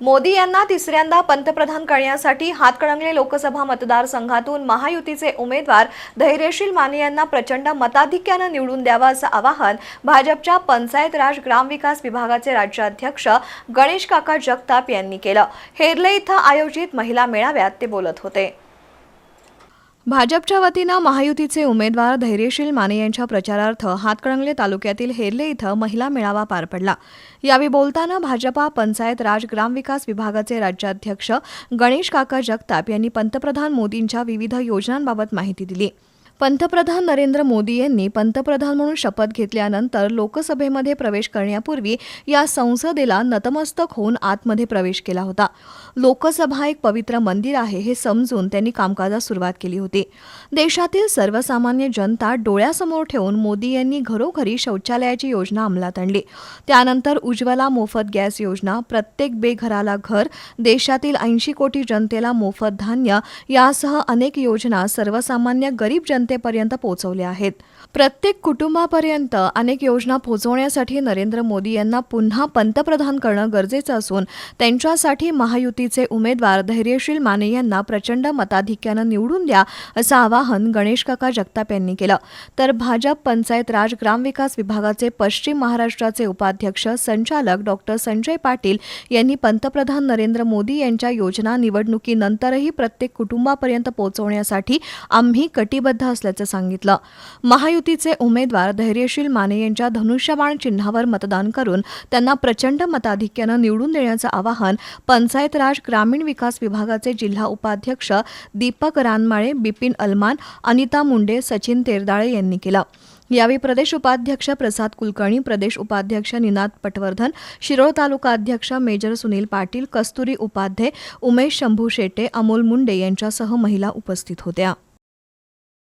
मोदी यांना तिसऱ्यांदा पंतप्रधान करण्यासाठी हातकणंगले लोकसभा मतदारसंघातून महायुतीचे उमेदवार धैर्यशील माने यांना प्रचंड मताधिक्यानं निवडून द्यावा असं आवाहन भाजपच्या पंचायत राज ग्रामविकास विभागाचे राज्याध्यक्ष गणेश काका जगताप यांनी केलं. हेरले इथं आयोजित महिला मेळाव्यात ते बोलत होते. भाजपच्या वतीनं महायुतीचे उमेदवार धैर्यशील माने यांच्या प्रचारार्थ हातकणंगले तालुक्यातील हेरले इथं महिला मेळावा पार पडला. यावेळी बोलताना भाजपा पंचायत राज ग्रामविकास विभागाचे राज्याध्यक्ष गणेश काका जगताप यांनी पंतप्रधान मोदींच्या विविध योजनांबाबत माहिती दिली. पंतप्रधान नरेंद्र मोदी यांनी पंतप्रधान म्हणून शपथ घेतल्यानंतर लोकसभेमध्ये प्रवेश करण्यापूर्वी या संसदेला नतमस्तक होऊन आतमध्ये प्रवेश केला होता. लोकसभा एक पवित्र मंदिर आहे हे समजून त्यांनी कामकाजास सुरुवात केली होती. देशातील सर्वसामान्य जनता डोळ्यासमोर ठेवून मोदी यांनी घरोघरी शौचालयाची योजना अंमलात आणली. त्यानंतर उज्ज्वला मोफत गॅस योजना प्रत्येक बेघराला घर देशातील ऐंशी कोटी जनतेला मोफत धान्य यासह अनेक योजना सर्वसामान्य गरीब जनतेपर्यंत पोहोचवल्या आहेत. प्रत्येक कुटुंबापर्यंत अनेक योजना पोहोचवण्यासाठी नरेंद्र मोदी यांना पुन्हा पंतप्रधान करणं गरजेचं असून त्यांच्यासाठी महायुतीचे उमेदवार धैर्यशील माने यांना प्रचंड मताधिक्यानं निवडून द्या असं आवाहन गणेश काका जगताप यांनी केलं. तर भाजप पंचायत राज ग्रामविकास विभागाचे पश्चिम महाराष्ट्राचे उपाध्यक्ष संचालक डॉक्टर संजय पाटील यांनी पंतप्रधान नरेंद्र मोदी यांच्या योजना निवडणुकीनंतरही प्रत्येक कुटुंबापर्यंत पोहोचवण्यासाठी आम्ही कटिबद्ध असल्याचं सांगितलं. महायुतीचे उमेदवार धैर्यशील माने यांच्या धनुष्यबाण चिन्हावर मतदान करून त्यांना प्रचंड मताधिक्यानं निवडून देण्याचं आवाहन पंचायत राज ग्रामीण विकास विभागाचे जिल्हा उपाध्यक्ष दीपक रानमाळे बिपिन अलमान अनिता मुंडे सचिन तेरदाळे यांनी केलं. यावेळी प्रदेश उपाध्यक्ष प्रसाद कुलकर्णी प्रदेश उपाध्यक्ष निनाद पटवर्धन शिरोळ तालुका अध्यक्ष मेजर सुनील पाटील कस्तुरी उपाध्ये उमेश शंभू शेटे अमोल मुंडे यांच्यासह महिला उपस्थित होत्या.